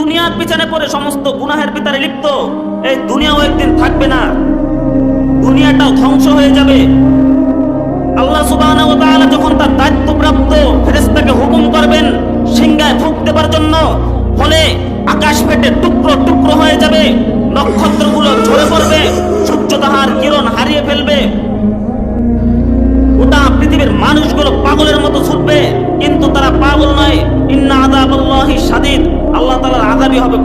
দুনিয়ার পিছনে পড়ে সমস্ত গুনাহের ভিতরে লিপ্ত, এই দুনিয়াও একদিন থাকবে না। দুনিয়াটাও ধ্বংস হয়ে যাবে। আল্লাহ সুবাহ যখন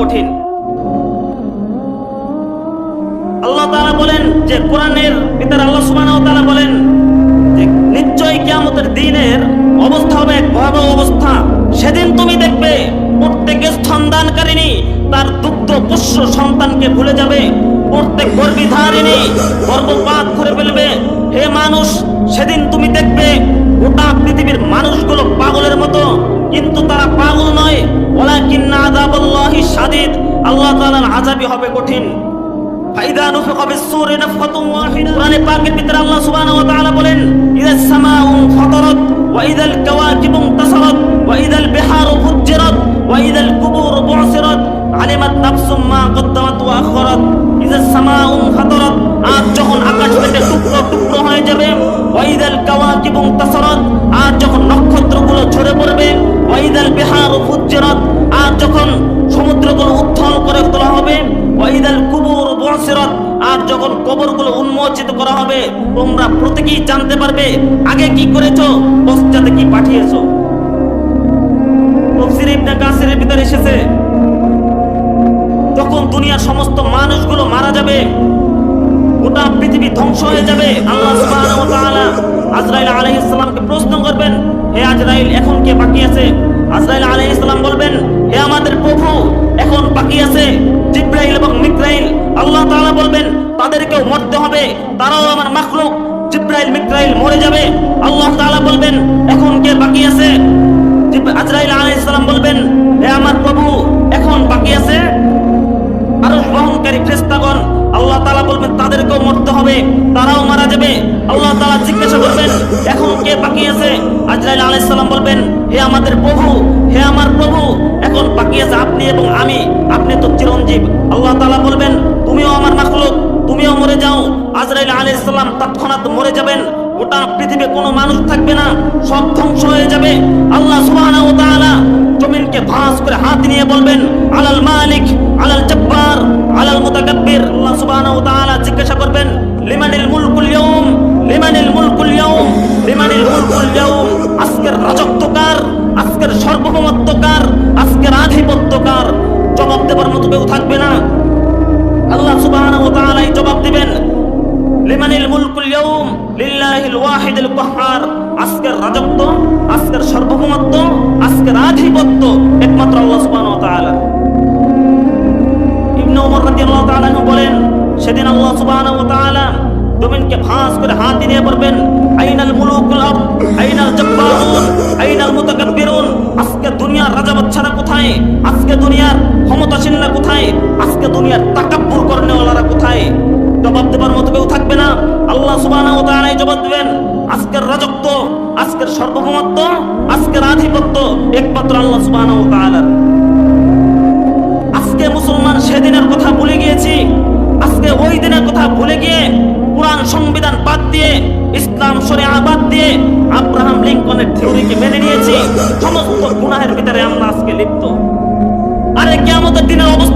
কঠিন। আল্লাহ তাআলা বলেন যে কোরআনের ভিতরে আল্লাহ ওয়া তাআলা বলেন যে নিশ্চয়ই কিয়ামতের দিনের অবস্থা হবে এক ভয়াবহ অবস্থা। সেদিন তুমি দেখবে প্রত্যেক স্তনদানকারিণী তার দুগ্ধ পুষ্য সন্তানকে ভুলে যাবে। প্রত্যেক গর্বিধারিণী গর্ভপাত করে ফেলবে। হে মানুষ, সেদিন তুমি দেখবে গোটা পৃথিবীর মানুষগুলো পাগলের মতো, কিন্তু তারা পাগল নয়। ওয়ালাকিন্না আযাবাল্লাহি। শাদীদ, আল্লাহ তাআলার আযাবই হবে কঠিন। পাকের ভিতরে আল্লাহ সুবহানাহু ওয়া তাআলা বলেন, ইদাস সামাউ ফাতারাত, ওয়া ইদাল কাওয়াকিবু ইনতাসারাত ওয়া ইদাল বিহারু ফুজ্জিরাত, ওয়া ইদাল কুবুরু বু'সিরাত, আলিমাত নাফসুম মা কদ্দামাত ওয়া আখরাত ইদাস সামাউ ফাতারাত, আজ যখন আকাশ ফেটে টুকরো টুকরো হয়ে যাবে, ওয়া ইদাল কাওয়াকিবু ইনতাসারাত আজ যখন নক্ষত্রগুলো কবরগুলো উন্মোচিত করা হবে। তোমরা প্রত্যেকেই জানতে পারবে, আগে কি করেছ, পশ্চাতে কি পাঠিয়েছো। তফসির ইবনে কাসিরের ভিতরে এসেছে তখন দুনিয়ার সমস্ত মানুষগুলো মারা যাবে, গোটা পৃথিবী ধ্বংস হয়ে যাবে। আল্লাহ সুবহানাহু ওয়া তাআলা আজরাইল আলাইহিস সালামকে প্রশ্ন করবেন, হে আজরাইল, এখন কে বাকি আছে? আজরাইল আলাইহিস সালাম বলবেন, হে আমাদের প্রভু, এখন বাকি আছে জিব্রাইল এবং মিকরাইল আল্লাহ তাআলা বলবেন তাদেরকেও মরতে হবে, তারাও আমার মাখলুক। জিব্রাইল মিকরাইল মরে যাবে। আল্লাহ তাআলা বলবেন, এখন কে বাকি আছে? আজরাইল আলাইহিস সালাম বলবেন, হে আমার প্রভু, এখন বাকি আছে আরও বহনকারী ফেরেশতাগণ। আল্লাহ তাআলা বলবেন, তাদেরকেও মরতে হবে, তারাও মারা যাবে। আল্লাহ তাআলা জিজ্ঞাসা করবেন, এখন কে বাকি আছে? আজরাইল আলাইহিস সালাম বলবেন, হে আমাদের প্রভু, হে আমার প্রভু, এখন বাকি আছে আপনি এবং আমি। আপনি তো চিরঞ্জীব। আল্লাহ তাআলা বলবেন তুমিও আমার মাখলুক তুমিও মরে যাও আজরাইল আলাইহিস সালাম তৎক্ষণাৎ মরে যাবেন। গোটা পৃথিবীতে কোনো মানুষ থাকবে না। সব ধ্বংস হয়ে যাবে। আল্লাহ সুবহানাহু ওয়া তাআলা জমিনকে ভাঁজ করে হাত নিয়ে বলবেন, আলাল মালিক, আলাল জব্বার, আলাল মুতাকাব্বির। আল্লাহ সুবহানাহু ওয়া তাআলা জিজ্ঞাসা করবেন, লিমানিল মুলকুল ইয়াউম, লিমানিল মুলকুল ইয়াউম, লিমানিল মুলকুল ইয়াউম, আজকের রাজত্বকার আজকের সার্বভৌমত্ব কার? আজকের আধিপত্যকার জবাব দেবার মতো কেউ থাকবে না। লিমানিল মুলকুল ইয়াউম লিল্লাহিল ওয়াহিদুল আজকের রাজত্ব, আজকের সার্বভৌমত্ব, আজকের আধিপত্য একমাত্র আল্লাহ সুবহানাহু ওয়া তাআলা। ইবনে ওমর রাদিয়াল্লাহু তাআলা সেদিন আল্লাহ সুবহানাহু ওয়া তাআলা জমিনকে করে হাত দিয়ে পড়বেন আইনাল মুলুকুল আরদ, আইনাল জব্বারুন, আইনাল মুতাকাব্বিরুন, আজকে দুনিয়ার রাজা কোথায়? আজকে দুনিয়ার ক্ষমতাসীনরা কোথায়? আজকে দুনিয়ার তাকাব্বুর করনেওয়ালারা কোথায়? জবাব দেবার মতো কেউ থাকবে না। আল্লাহ তাআলাই জবাব দিবেন, আজকের রাজত্ব, আজকের সার্বভৌমত্ব, আজকের আধিপত্য একমাত্র আল্লাহ তাআলার। আজকে মুসলমান সেদিনের কথা ভুলে গিয়েছি। আজকে ওই দিনের কথা ভুলে গিয়ে কোরআন সংবিধান বাদ দিয়ে, ইসলাম শরিয়া বাদ দিয়ে আব্রাহাম লিঙ্কনের থিওরিকে মেনে নিয়েছি। সমস্ত গুনাহের ভিতরে আমরা আজকে লিপ্ত। আরে কিয়ামতের দিনের অবস্থা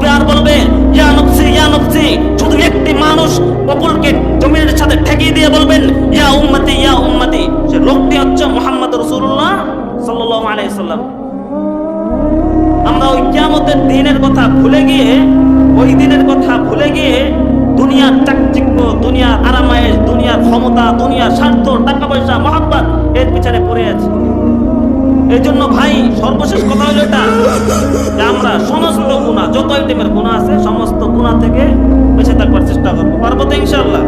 ইয়া শুধু একটি মানুষ কপলকে জমিনের সাথে ঠেকিয়ে দিয়ে বলবেন, ইয়া উম্মতি ইয়া উম্মতি। সে লোকটি হচ্ছে মুহাম্মদ রাসূলুল্লাহ সাল্লাল্লাহু আলাইহি সাল্লাম আমরা ওই কিয়ামতের দিনের কথা ভুলে গিয়ে, ওই দিনের কথা ভুলে গিয়ে দুনিয়ার চাকচিক্য, দুনিয়ার আরামায়েশ, দুনিয়ার ক্ষমতা, দুনিয়ার স্বার্থ, টাকা পয়সা, মহাব্বত, এর পিছনে পড়ে আছি। এই জন্য ভাই, সর্বশেষ কথা হলো এটা আমরা সমস্ত গুণা, যত আইটেমের গুণা আছে, সমস্ত গুণা থেকে বেঁচে থাকবার চেষ্টা করব। পারব তো ইনশাল্লাহ